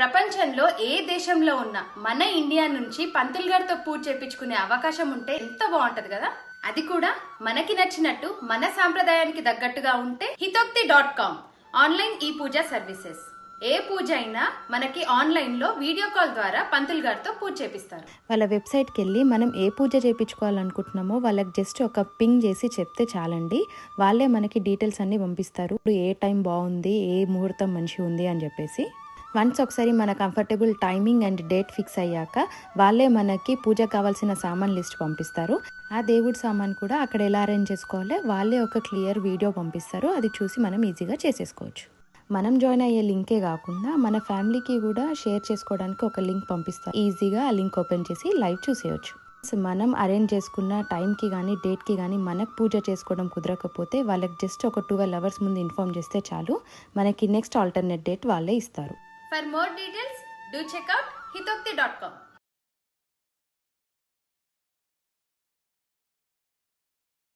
ప్రపంచంలో ఏ దేశంలో ఉన్నా మన ఇండియా నుంచి పంతులు గారితో పూజ చేపించుకునే అవకాశం ఉంటే ఎంత బాగుంటది కదా? అది కూడా మనకి నచ్చినట్టు మన సాంప్రదాయానికి తగ్గట్టుగా ఉంటే హితోక్తి డాట్ కామ్ ఆన్లైన్ ఈ పూజ సర్వీసెస్. ఏ పూజ అయినా మనకి ఆన్లైన్లో వీడియో కాల్ ద్వారా పంతులు గారితో పూజ చేపిస్తారు. వాళ్ళ వెబ్సైట్కి వెళ్ళి మనం ఏ పూజ చేయించుకోవాలనుకుంటున్నామో వాళ్ళకి జస్ట్ ఒక పింగ్ చేసి చెప్తే చాలండి. వాళ్ళే మనకి డీటెయిల్స్ అన్నీ పంపిస్తారు. ఇప్పుడు ఏ టైం బాగుంది ఏ ముహూర్తం మంచిగా ఉంది అని చెప్పేసి. వన్స్ ఒకసారి మన comfortable timing and date fix అయ్యాక వాళ్ళే మనకి పూజ కావాల్సిన సామాన్ లిస్ట్ పంపిస్తారు. ఆ దేవుడి సామాన్ కూడా అక్కడ ఎలా అరేంజ్ చేసుకోవాలో వాళ్ళే ఒక క్లియర్ వీడియో పంపిస్తారు. అది చూసి మనం ఈజీగా చేసేసుకోవచ్చు. మనం జాయిన్ అయ్యే లింకే కాకుండా మన ఫ్యామిలీకి కూడా షేర్ చేసుకోవడానికి ఒక లింక్ పంపిస్తారు. ఈజీగా ఆ లింక్ ఓపెన్ చేసి లైవ్ చూసేయచ్చు. మనం అరేంజ్ చేసుకున్న టైంకి కానీ డేట్కి కానీ మనకు పూజ చేసుకోవడం కుదరకపోతే వాళ్ళకి జస్ట్ ఒక ట్వెల్వ్ అవర్స్ ముందు ఇన్ఫామ్ చేస్తే చాలు. మనకి నెక్స్ట్ ఆల్టర్నేట్ డేట్ వాళ్ళే ఇస్తారు. For more details do check out Hithokthi dot com